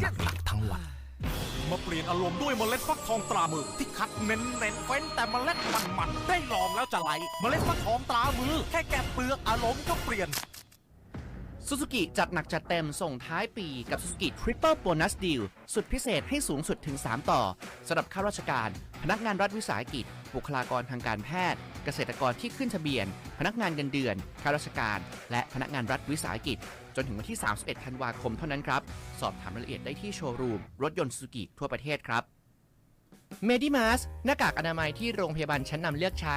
หนักๆทั้งวัน มาเปลี่ยนอารมณ์ด้วยเมล็ดฟักทองตรามือที่คัดเน้นเน้นเฟ้นแต่เมล็ดมันมันได้ลองแล้วจะไหล เมล็ดฟักทองตรามือ แค่แกะเปลือกอารมณ์ก็เปลี่ยน ซูซูกิจัดหนักจัดเต็มส่งท้ายปีกับ Suzuki Triple Bonus Deal สุดพิเศษให้สูงสุดถึง 3 ต่อสำหรับข้าราชการ พนักงานรัฐวิสาหกิจ บุคลากรทางการแพทย์ เกษตรกรที่ขึ้นทะเบียน พนักงานเงินเดือนข้าราชการ และพนักงานรัฐวิสาหกิจ จนถึงวันที่ 31 ธันวาคมเท่านั้นครับ สอบถามรายละเอียดได้ที่โชว์รูมรถยนต์ซูซูกิทั่วประเทศครับ เมดิมาสหน้ากากอนามัยที่โรงพยาบาลชั้นนำเลือกใช้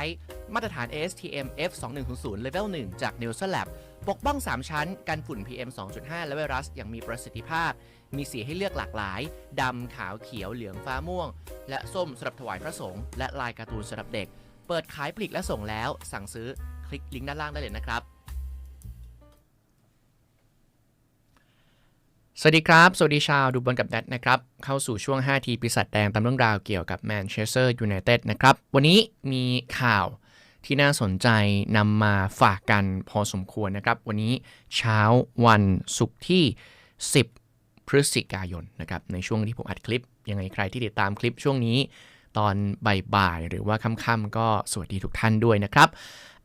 มาตรฐาน ASTM F2100 Level 1 จาก n e l s o n Lab ปกป้อง 3 ชั้น กันฝุ่น PM 2.5 และไวรัสอย่างมีประสิทธิภาพ มีสีให้เลือกหลากหลาย ดำ ขาว เขียว เหลือง ฟ้าม่วง และส้มสำหรับถวายพระสงฆ์ และลายการ์ตูนสำหรับเด็ก เปิดขายปลีกและส่งแล้ว สั่งซื้อ คลิกลิงก์ด้านล่างได้เลยนะครับ สวัสดีครับ สวัสดีชาวดูบอลกับแดดนะครับ เข้าสู่ช่วง 5 ทีปีศาจแดงตามเรื่องราวเกี่ยวกับแมนเชสเตอร์ยูไนเต็ดนะครับ วันนี้มีข่าวที่น่าสนใจนำมาฝากกันพอสมควรนะครับ วันนี้เช้าวันศุกร์ที่ 10 พฤศจิกายนนะครับ ในช่วงที่ผมอัดคลิป ยังไงใครที่ติดตามคลิปช่วงนี้ ตอนบ่ายๆหรือว่าค่ำๆก็สวัสดีทุกท่านด้วยนะครับ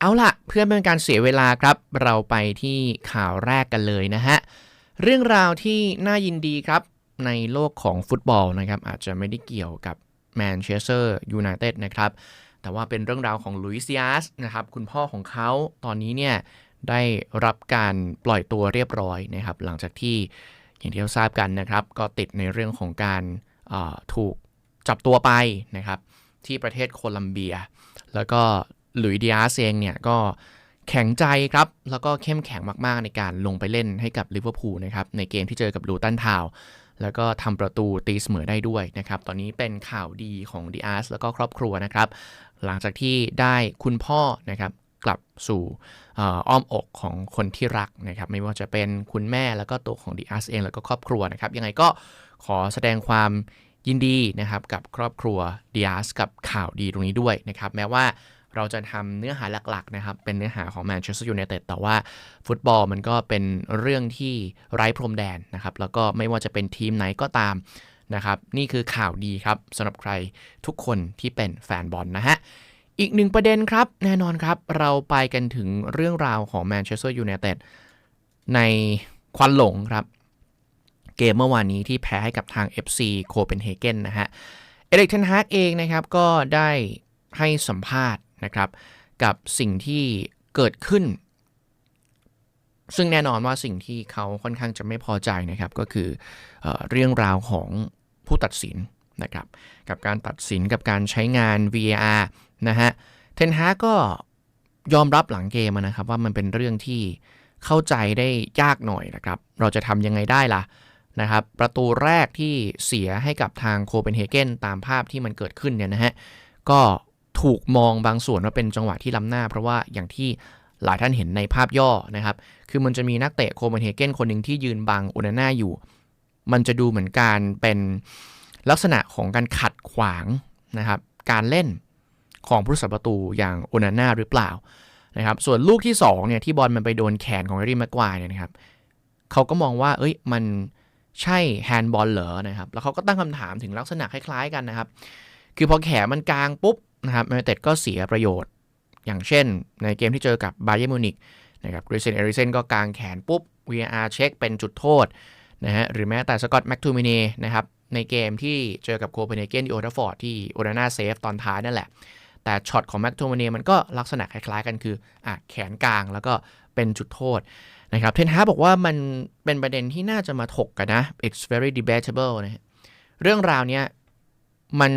เอาล่ะเพื่อไม่เป็นการเสียเวลาครับ เราไปที่ข่าวแรกกันเลยนะฮะ เรื่องราวที่น่ายินดีครับในโลกของฟุตบอลนะครับอาจจะไม่ได้เกี่ยวกับแมนเชสเตอร์ยูไนเต็ดนะครับแต่ว่าเป็นเรื่องราวของลุยส์ยาสนะครับคุณพ่อของเขาตอนนี้เนี่ยได้รับการปล่อยตัวเรียบร้อยนะครับหลังจากที่อย่างที่เราทราบกันนะครับ ก็ติดในเรื่องของการถูกจับตัวไปนะครับที่ประเทศโคลัมเบีย แล้วก็หลุยดิอาสเองเนี่ยก็ แข็งใจครับ แล้วก็เข้มแข็งมากๆในการลงไปเล่นให้กับลิเวอร์พูลนะครับในเกมที่เจอกับลูตันทาวแล้วก็ทำประตูตีเสมอได้ด้วยนะครับ ตอนนี้เป็นข่าวดีของดิอาร์สแล้วก็ครอบครัวนะครับ หลังจากที่ได้คุณพ่อนะครับกลับสู่อ้อมอกของคนที่รักนะครับ ไม่ว่าจะเป็นคุณแม่แล้วก็ตัวของดิอาร์สเองแล้วก็ครอบครัวนะครับ ยังไงก็ขอแสดงความยินดีนะครับกับครอบครัวดิอาร์สกับข่าวดีตรงนี้ด้วยนะครับ แม้ว่า เราจะทำเนื้อหาหลักๆนะครับเป็นเนื้อหาของแมนเชสเตอร์ยูไนเต็ดแต่ว่าฟุตบอลมันก็เป็นเรื่องที่ไร้พรมแดนนะครับ แล้วก็ไม่ว่าจะเป็นทีมไหนก็ตามนะครับ นี่คือข่าวดีครับสำหรับใครทุกคนที่เป็นแฟนบอลนะฮะอีกหนึ่งประเด็นครับ แน่นอนครับ เราไปกันถึงเรื่องราวของแมนเชสเตอร์ยูไนเต็ดในควันหลงครับ เกมเมื่อวานนี้ที่แพ้ให้กับทาง FC โคเปนเฮเกนนะฮะเอริกเทนฮาร์กเองนะครับก็ได้ให้สัมภาษณ์ นะครับ กับสิ่งที่เกิดขึ้น ซึ่งแน่นอนว่าสิ่งที่เขาค่อนข้างจะไม่พอใจนะครับ ก็คือเออเรื่องราวของผู้ตัดสินนะครับ กับการตัดสินกับการใช้งาน VAR นะฮะเทนฮากก็ยอมรับหลังเกมนะครับ ว่ามันเป็นเรื่องที่เข้าใจได้ยากหน่อยนะครับ เราจะทำยังไงได้ล่ะนะครับ ประตูแรกที่เสียให้กับทางโคเปนเฮเกนตามภาพที่มันเกิดขึ้นเนี่ยนะฮะ ก็ ถูกมองบางส่วนว่าเป็นจังหวะที่ล้ำหน้า เพราะว่าอย่างที่หลายท่านเห็นในภาพย่อนะครับ คือมันจะมีนักเตะโคเปนเฮเกนคนหนึ่งที่ยืนบังโอนาน่าอยู่ มันจะดูเหมือนการเป็นลักษณะของการขัดขวางนะครับการเล่นของผู้รักษาประตูอย่างโอนาน่าหรือเปล่านะครับ ส่วนลูกที่สองเนี่ยที่บอลมันไปโดนแขนของแฮร์รี่แม็กควายเนี่ยนะครับเขาก็มองว่า เอ้ยมันใช่แฮนด์บอลเหรอนะครับ แล้วเขาก็ตั้งคำถามถึงลักษณะคล้ายๆกันนะครับ คือพอแขนมันกลางปุ๊บ นะครับแมนเต็ดก็เสียประโยชน์ อย่างเช่น ในเกมที่เจอกับบาเยร์มิวนิกนะครับกริเซนเอริเซนก็กางแขนปุ๊บ VAR เช็คเป็นจุดโทษนะฮะหรือแม้แต่สกอตแม็กทูมินีนะครับในเกมที่เจอกับโคเปนเฮเกนที่โอทัฟฟอร์ดที่โอนาน่าเซฟตอนท้ายนั่นแหละ แต่ช็อตของแม็กทูมินีมันก็ลักษณะคล้ายๆกันคืออะแขนกลางแล้วก็เป็นจุดโทษนะครับเทนฮาบอกว่ามันเป็นประเด็นที่น่าจะมาถกกันนะ it's very debatable นะฮะเรื่องราวเนี้ยมัน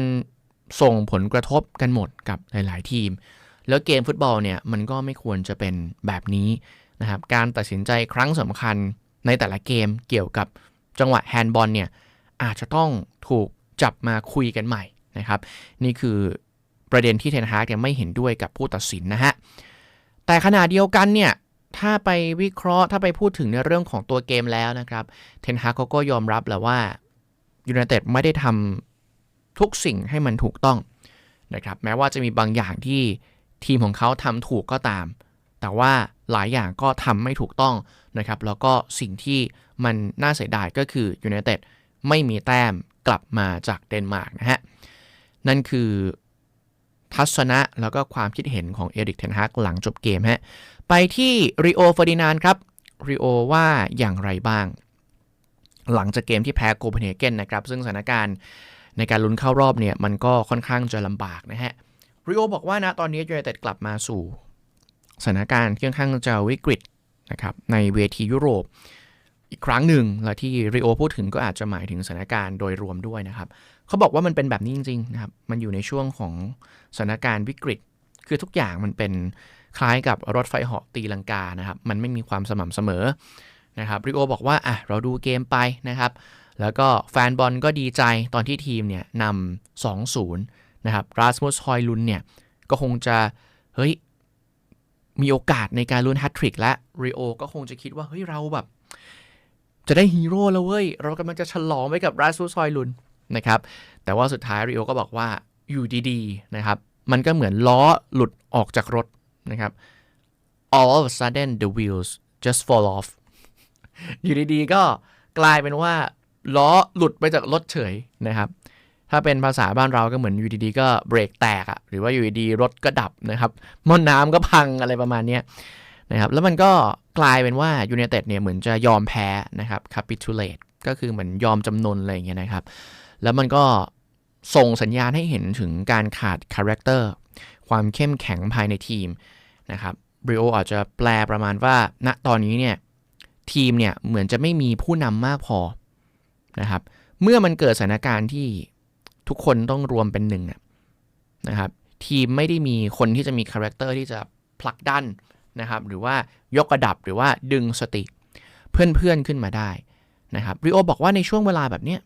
ส่งผลกระทบกันหมดกับหลาย ๆ ทีม แล้วเกมฟุตบอลเนี่ยมันก็ไม่ควรจะเป็นแบบนี้นะครับการตัดสินใจครั้งสำคัญในแต่ละเกมเกี่ยวกับจังหวะแฮนด์บอลเนี่ยอาจจะต้องถูกจับมาคุยกันใหม่นะครับ นี่คือประเด็นที่เทนฮากเนี่ยไม่เห็นด้วยกับผู้ตัดสินนะฮะ แต่ขณะเดียวกันเนี่ย ถ้าไปวิเคราะห์ถ้าไปพูดถึงในเรื่องของตัวเกมแล้วนะครับ เทนฮากเขาก็ยอมรับแหละว่ายูไนเต็ดไม่ได้ทำ ทุกสิ่งให้มันถูกต้องนะครับแม้ว่าจะมีบางอย่างที่ทีมของเขาทำถูกก็ตาม แต่ว่าหลายอย่างก็ทำไม่ถูกต้องนะครับ แล้วก็สิ่งที่มันน่าเสียดายก็คือยูไนเต็ดไม่มีแต้มกลับมาจากเดนมาร์กนะฮะ นั่นคือทัศนะแล้วก็ความคิดเห็นของเอริกเทนฮากหลังจบเกมฮะ ไปที่ริโอเฟอร์ดินานครับริโอว่าอย่างไรบ้าง หลังจากเกมที่แพ้โคเปนเฮเกนนะครับ ซึ่งสถานการณ์ ในการลุ้นเข้ารอบเนี่ยมันก็ค่อนข้างจะลำบากนะฮะริโอบอกว่านะตอนนี้ยูไนเต็ดกลับมาสู่สถานการณ์ค่อนข้างจะวิกฤตนะครับในเวทียุโรปอีกครั้งหนึ่งและที่ริโอพูดถึงก็อาจจะหมายถึงสถานการณ์โดยรวมด้วยนะครับเขาบอกว่ามันเป็นแบบนี้จริงๆนะครับมันอยู่ในช่วงของสถานการณ์วิกฤต คือทุกอย่างมันเป็นคล้ายกับรถไฟเหาะตีลังกานะครับมันไม่มีความสม่ำเสมอนะครับริโอบอกว่าอะเราดูเกมไปนะครับ แล้วก็แฟนบอลก็ดีใจตอนที่ทีมเนี่ยนำ2-0นะครับราสมุสฮอยลุนเนี่ยก็คงจะ เฮ้ย มีโอกาสในการลุ้นแฮตทริกและริโอก็คงจะคิดว่า เฮ้ย เราแบบ จะได้ฮีโร่แล้วเว้ย เรากำลังจะฉลองไปกับราซูซอยลุนนะครับ แต่ว่าสุดท้ายริโอก็บอกว่าอยู่ดีๆนะครับ มันก็เหมือนล้อหลุดออกจากรถนะครับ all of a sudden the wheels just fall off อยู่ดีๆก็กลายเป็นว่า ล้อหลุดไปจากรถเฉยนะครับ ถ้าเป็นภาษาบ้านเราก็เหมือนอยู่ดีๆก็เบรกแตกอะหรือว่าอยู่ดีๆรถก็ดับนะครับมอน้ำก็พังอะไรประมาณนี้นะครับแล้วมันก็กลายเป็นว่ายู n นเต็ดเนี่ยเหมือนจะยอมแพ้นะครับ capitulate ก็คือเหมือนยอมจำนนอะไรอย่างเงี้ยนะครับ แล้วมันก็ส่งสัญญาณให้เห็นถึงการขาดคาแรคเตอร์ความเข้มแข็งภายในทีมนะครับบริโออาจจะแปลประมาณว่า ณตอนนี้เนี่ยทีมเนี่ยเหมือนจะไม่มีผู้นำมากพอ นะครับ เมื่อมันเกิดสถานการณ์ที่ทุกคนต้องรวมเป็นหนึ่งนะครับ ทีมไม่ได้มีคนที่จะมีคาแรคเตอร์ที่จะผลักดันนะครับหรือว่ายกระดับหรือว่าดึงสติเพื่อนๆขึ้นมาได้นะครับริโอบอกว่าในช่วงเวลาแบบนี้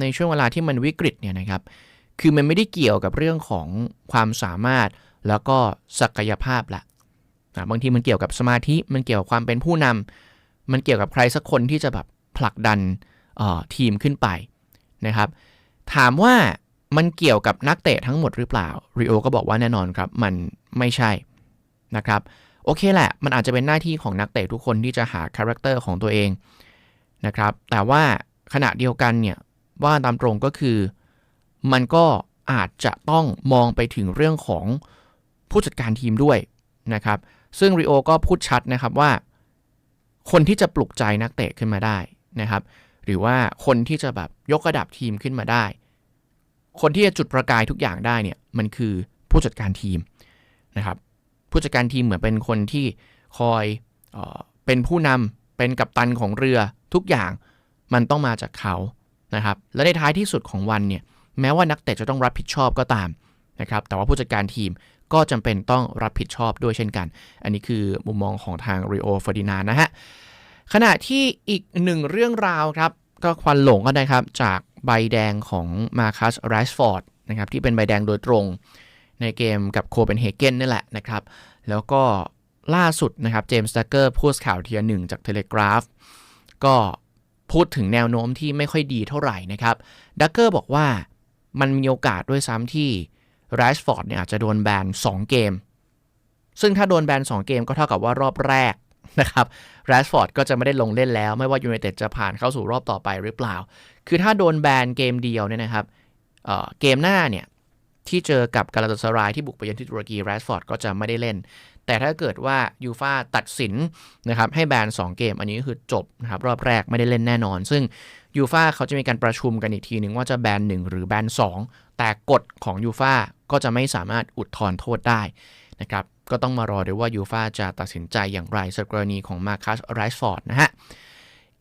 ในช่วงเวลาที่มันวิกฤตเนี่ยนะครับ คือมันไม่ได้เกี่ยวกับเรื่องของความสามารถแล้วก็ศักยภาพละนะบางทีมันเกี่ยวกับสมาธิมันเกี่ยวกับความเป็นผู้นำมันเกี่ยวกับใครสักคนที่จะแบบผลักดัน ทีมขึ้นไปนะครับถามว่ามันเกี่ยวกับนักเตะทั้งหมดหรือเปล่าริโอก็บอกว่าแน่นอนครับ มันไม่ใช่นะครับโอเคแหละ มันอาจจะเป็นหน้าที่ของนักเตะทุกคนที่จะหาคาแรคเตอร์ของตัวเองนะครับแต่ว่าขณะเดียวกันเนี่ยว่าตามตรงก็คือ มันก็อาจจะต้องมองไปถึงเรื่องของผู้จัดการทีมด้วยนะครับ ซึ่งริโอก็พูดชัดนะครับว่า คนที่จะปลุกใจนักเตะขึ้นมาได้นะครับ หรือว่าคนที่จะแบบยกระดับทีมขึ้นมาได้ คนที่จะจุดประกายทุกอย่างได้เนี่ยมันคือผู้จัดการทีมนะครับ ผู้จัดการทีมเหมือนเป็นคนที่คอยเออเป็นผู้นำเป็นกัปตันของเรือทุกอย่างมันต้องมาจากเขานะครับ และในท้ายที่สุดของวันเนี่ยแม้ว่านักเตะจะต้องรับผิดชอบก็ตามนะครับ แต่ว่าผู้จัดการทีมก็จำเป็นต้องรับผิดชอบด้วยเช่นกัน อันนี้คือมุมมองของทางริโอฟอร์ดินานนะฮะ ขณะที่อีกหนึ่งเรื่องราวครับ ก็ควันหลงก็ได้ครับ จากใบแดงของมาคัสไรส์ฟอร์ดนะครับที่เป็นใบแดงโดยตรงในเกมกับโคเปนเฮเกนนี่แหละนะครับ แล้วก็ล่าสุดนะครับเจมส์ดักเกอร์พูดข่าวเทียหนึ่งจากเทเลกราฟก็พูดถึงแนวโน้มที่ไม่ค่อยดีเท่าไหร่นะครับดักเกอร์บอกว่ามันมีโอกาสด้วยซ้ำที่ไรส์ฟอร์ดเนี่ยอาจจะโดนแบน 2 เกม ซึ่งถ้าโดนแบน 2 เกมก็เท่ากับว่ารอบแรก นะครับแรชฟอร์ดก็จะไม่ได้ลงเล่นแล้ว ไม่ว่ายูไนเต็ดจะผ่านเข้าสู่รอบต่อไปหรือเปล่า คือถ้าโดนแบนเกมเดียวเนี่ยนะครับเเกมหน้าเนี่ยที่เจอกับกาลาตสรายที่บุกไปเยือนที่ตุรกีแรชฟอร์ดก็จะไม่ได้เล่น แต่ถ้าเกิดว่ายูฟาตัดสินนะครับให้แบน 2 เกม อันนี้ก็คือจบนะครับรอบแรกไม่ได้เล่นแน่นอน ซึ่งยูฟาเขาจะมีการประชุมกันอีกทีหนึ่งว่าจะแบน 1 หรือแบน 2 แต่กฎของยูฟาก็จะไม่สามารถอุทธรณ์โทษได้นะครับ ก็ต้องมารอดูว่ายูฟาจะตัดสินใจอย่างไรสกรณีของมาคัสไรส์ฟอร์ดนะฮะ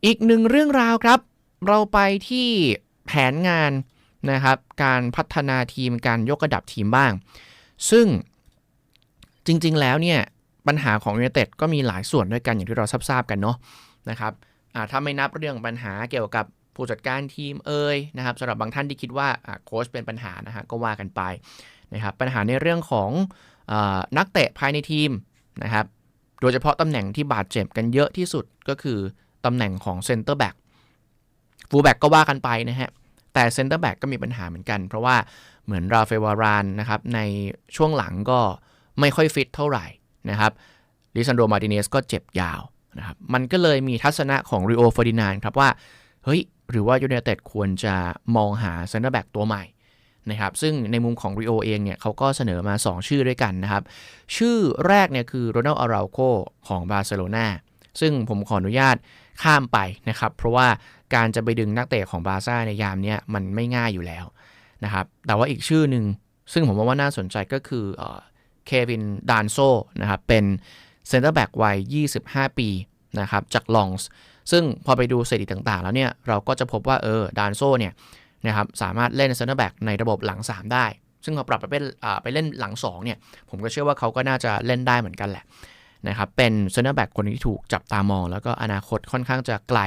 อีกหนึ่งเรื่องราวครับ เราไปที่แผนงานนะครับ การพัฒนาทีมการยกระดับทีมบ้าง ซึ่งจริง ๆ แล้วเนี่ย ปัญหาของยูเนเต็ดก็มีหลายส่วนด้วยกันอย่างที่เราทราบๆกันเนาะนะครับถ้าไม่นับเรื่องปัญหาเกี่ยวกับผู้จัดการทีมเอ่ยนะครับสำหรับบางท่านที่คิดว่าโค้ชเป็นปัญหานะฮะก็ว่ากันไปนะครับปัญหาในเรื่องของ นักเตะภายในทีมนะครับ โดยเฉพาะตำแหน่งที่บาดเจ็บกันเยอะที่สุดก็คือตำแหน่งของเซนเตอร์แบ็กฟูลแบ็กก็ว่ากันไปนะฮะ แต่เซนเตอร์แบ็กก็มีปัญหาเหมือนกัน เพราะว่าเหมือนราเฟวารานนะครับ ในช่วงหลังก็ไม่ค่อยฟิตเท่าไหร่นะครับลิซันโดมาติเนสก็เจ็บยาวนะครับมันก็เลยมีทัศนะของริโอฟอร์ดินานครับว่า เฮ้ย หรือว่ายู i นเต็ดควรจะมองหาเซนเตอร์แบ็กตัวใหม่ นะครับซึ่งในมุมของ Rio เองเนี่ยเขาก็เสนอมา 2 ชื่อด้วยกันนะครับ ชื่อแรกเนี่ยคือโรนัลอาราโคของบาร์เซโลนาซึ่งผมขออนุญาตข้ามไปนะครับ เพราะว่าการจะไปดึงนักเตะของบาร์ซ่าในยามเนี้ยมันไม่ง่ายอยู่แล้วนะครับแต่ว่าอีกชื่อหนึ่งซึ่งผมว่าน่าสนใจก็คือเควินดานโซนะครับเป็นเซนเตอร์แบ็กวัย 25 ปีนะครับจากลองส์ซึ่งพอไปดูสถิติต่างๆ แล้วเนี่ย เราก็จะพบว่าเออดานโซเนี่ย นะครับสามารถเล่นเซนเตอร์แบ็กในระบบหลัง 3 ได้ ซึ่งพอปรับไปเป็นไปเล่นหลัง2เนี่ยผมก็เชื่อว่าเขาก็น่าจะเล่นได้เหมือนกันแหละนะครับเป็นเซนเตอร์แบ็กคนที่ถูกจับตามอง แล้วก็อนาคตค่อนข้างจะไกล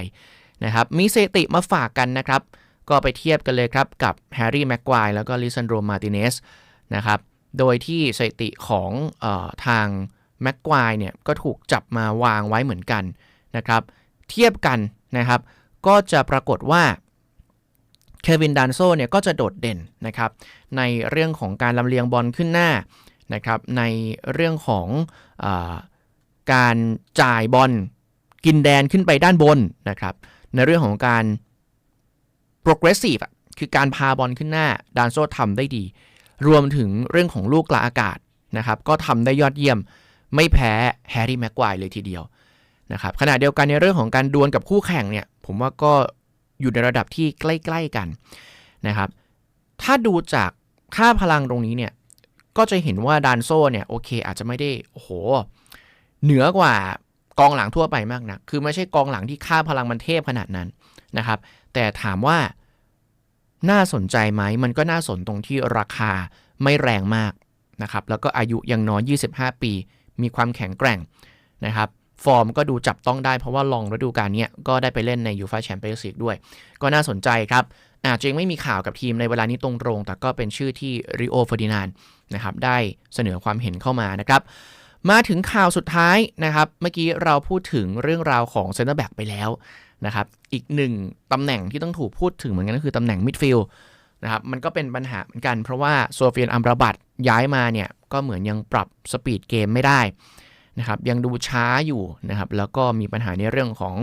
นะครับมีสถิติมาฝากกันนะครับ ก็ไปเทียบกันเลยครับ กับแฮร์รี่แม็กควายแล้วก็ลิซันโดมาติเนสนะครับโดยที่สถิติของออทางแม็กควายเนี่ยก็ถูกจับมาวางไว้เหมือนกันนะครับ เทียบกันนะครับ ก็จะปรากฏว่า เควินดานโซเนี่ยก็จะโดดเด่นนะครับในเรื่องของการลำเลียงบอลขึ้นหน้านะครับในเรื่องของอการจ่ายบอลกินแดนขึ้นไปด้านบนนะครับในเรื่องของการ progressive คือการพาบอลขึ้นหน้าดานโซทำได้ดี รวมถึงเรื่องของลูกกลาอากาศนะครับก็ทำได้ยอดเยี่ยมไม่แพ้แฮร์รี่แม็กควายเลยทีเดียวนะครับขณะเดียวกันในเรื่องของการดวลกับคู่แข่งเนี่ยผมว่าก็ อยู่ในระดับที่ใกล้ๆกันนะครับ ถ้าดูจากค่าพลังตรงนี้เนี่ย ก็จะเห็นว่าดานโซเนี่ยโอเคอาจจะไม่ได้โอ้โห เหนือกว่ากองหลังทั่วไปมากนะคือไม่ใช่กองหลังที่ค่าพลังมันเทพขนาดนั้นนะครับ แต่ถามว่าน่าสนใจไหม มันก็น่าสนตรงที่ราคาไม่แรงมากนะครับ แล้วก็อายุยังน้อย 25 ปี มีความแข็งแกร่งนะครับ ฟอร์มก็ดูจับต้องได้เพราะว่าลองฤดูกาลนี้ก็ได้ไปเล่นในยูฟาแชมเปี้ยนส์ลีกด้วย ก็น่าสนใจครับอาจจะยังไม่มีข่าวกับทีมในเวลานี้ตรงๆ แต่ก็เป็นชื่อที่ริโอเฟอร์ดินานนะครับได้เสนอความเห็นเข้ามานะครับ มาถึงข่าวสุดท้ายนะครับ เมื่อกี้เราพูดถึงเรื่องราวของเซนเตอร์แบ็กไปแล้วนะครับ อีกหนึ่งตำแหน่งที่ต้องถูกพูดถึงเหมือนกันก็คือตำแหน่งมิดฟิลด์นะครับ มันก็เป็นปัญหาเหมือนกันเพราะว่าโซเฟียนอัมราบัตย้ายมาเนี่ยก็เหมือนยังปรับสปีดเกมไม่ได้ นะครับยังดูช้าอยู่นะครับแล้วก็มีปัญหาในเรื่องของ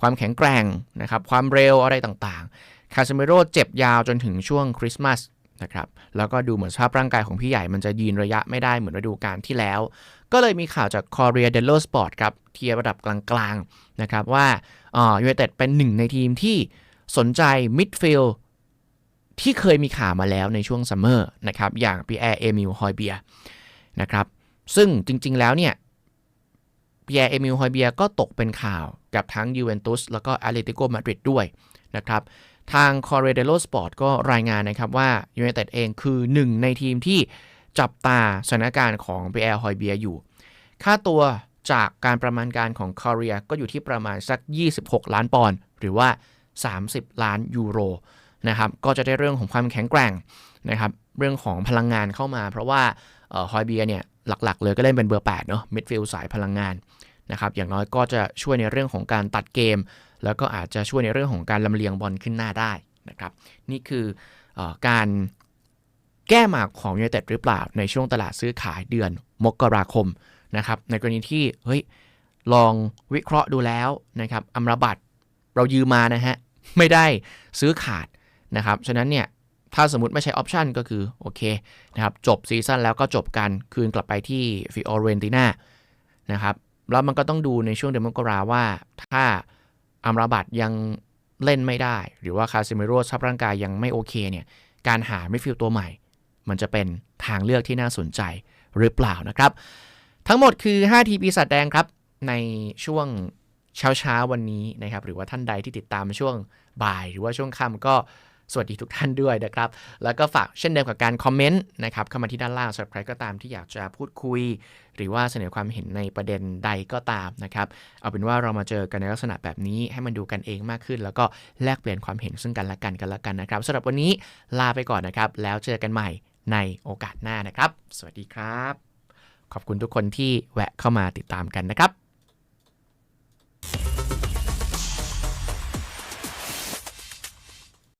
ความแข็งแกร่งนะครับความเร็วอะไรต่างๆ คาซิเมโรเจ็บยาวจนถึงช่วงคริสต์มาสนะครับแล้วก็ดูเหมือนสภาพร่างกายของพี่ใหญ่มันจะยืนระยะไม่ได้เหมือนฤดูกาลที่แล้ว ก็เลยมีข่าวจาก Korea d e l o Sport ครับเทียระดับกลางๆนะครับว่ายูไนเต็ดเป็นหนึ่งในทีมที่สนใจมิดฟิลด์ที่เคยมีข่าวมาแล้วในช่วงซัมเมอร์นะครับอย่างปีแอร์เอมิลฮอยเบียนะครับซึ่งจริงๆแล้วเนี่ย เปีแอร์เอมิลฮอยเบียก็ตกเป็นข่าวกับทั้งยูเวนตุสแล้วก็แอตเลติโกมาดริดด้วยนะครับทาง c o r r e d e l o Sport ก็รายงานนะครับว่ายูไนเต็ดเองคือหนึ่งในทีมที่จับตาสถานการณ์ของเปีแอร์ฮอยเบียอยู่ ค่าตัวจากการประมาณการของคอเรียก็อยู่ที่ประมาณสัก 26 ล้านปอนด์หรือว่า 30 ล้านยูโรนะครับก็จะได้เรื่องของความแข็งแกร่งนะครับเรื่องของพลังงานเข้ามา เพราะว่าฮอยเบียเนี่ย หลักๆ เลยก็เล่นเป็นเบอร์8เนาะมิดฟิลด์สายพลังงานนะครับอย่างน้อยก็จะช่วยในเรื่องของการตัดเกม แล้วก็อาจจะช่วยในเรื่องของการลำเลียงบอลขึ้นหน้าได้นะครับนี่คืออการแก้หมากของยูไนเต็ดหรือเปล่าในช่วงตลาดซื้อขายเดือนมกราคมนะครับในกรณีที่เฮ้ยลองวิเคราะห์ดูแล้วนะครับอัมรบัตเรายืมมานะฮะไม่ได้ซื้อขาดนะครับฉะนั้นเนี่ย ถ้าสมมติไม่ใช้ออปชันก็คือ โอเคนะครับจบซีซั่นแล้วก็จบกันคืนกลับไปที่ฟิออเรนติน่านะครับแล้วมันก็ต้องดูในช่วงเดือนมกราว่าถ้าอัมราบัตยังเล่นไม่ได้ หรือว่าคาซิเมโรสภาพร่างกายยังไม่โอเคเนี่ยการหาไม่ฟิลตัวใหม่ มันจะเป็นทางเลือกที่น่าสนใจหรือเปล่านะครับ ทั้งหมดคือ 5 ทีปีศาจแดงครับ ในช่วงเช้าเช้าวันนี้นะครับ หรือว่าท่านใดที่ติดตามช่วงบ่าย หรือว่าช่วงค่ำก็ สวัสดีทุกท่านด้วยนะครับ แล้วก็ฝากเช่นเดิมกับการคอมเมนต์นะครับเข้ามาที่ด้านล่างสำหรับใครก็ตามที่อยากจะพูดคุย หรือว่าเสนอความเห็นในประเด็นใดก็ตามนะครับ เอาเป็นว่าเรามาเจอกันในลักษณะแบบนี้ให้มันดูกันเองมากขึ้น แล้วก็แลกเปลี่ยนความเห็นซึ่งกันและกันกันละกันนะครับสำหรับวันนี้ลาไปก่อนนะครับ แล้วเจอกันใหม่ในโอกาสหน้านะครับ สวัสดีครับ ขอบคุณทุกคนที่แวะเข้ามาติดตามกันนะครับ